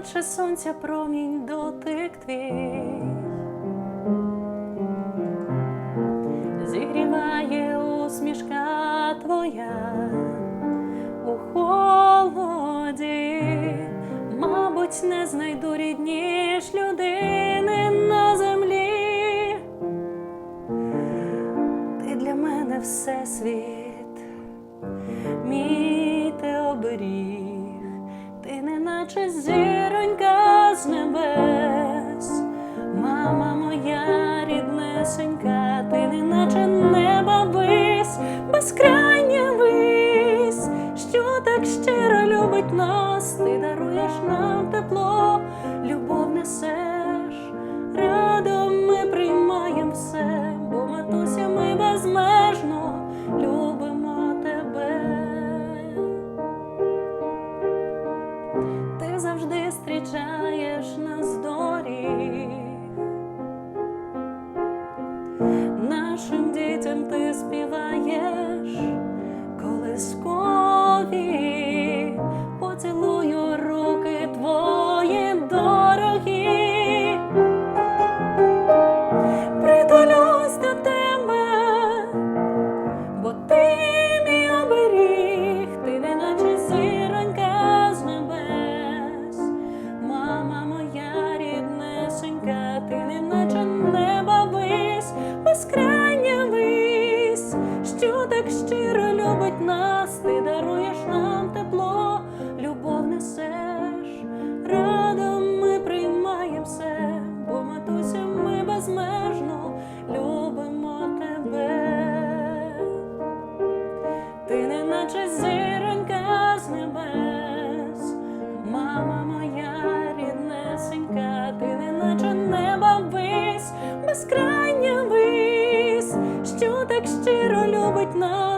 Наче сонця промінь дотик твій. Зігріває усмішка твоя у холоді, мабуть, не знайду рідніш людини на землі. Ти для мене всесвіт, мій ти оберіг, ти не наче зіронька з небес, мама моя ріднесенька, ти не наче неба вись, безкрайня вись, що так щиро любить нас, ти даруєш нам зустрічаєш нас доріг. Нашим дітям ти Ти не наче зіронька з небес, мама моя ріднесенька, ти не наче неба вись, безкрайня вись, що так щиро любить нас,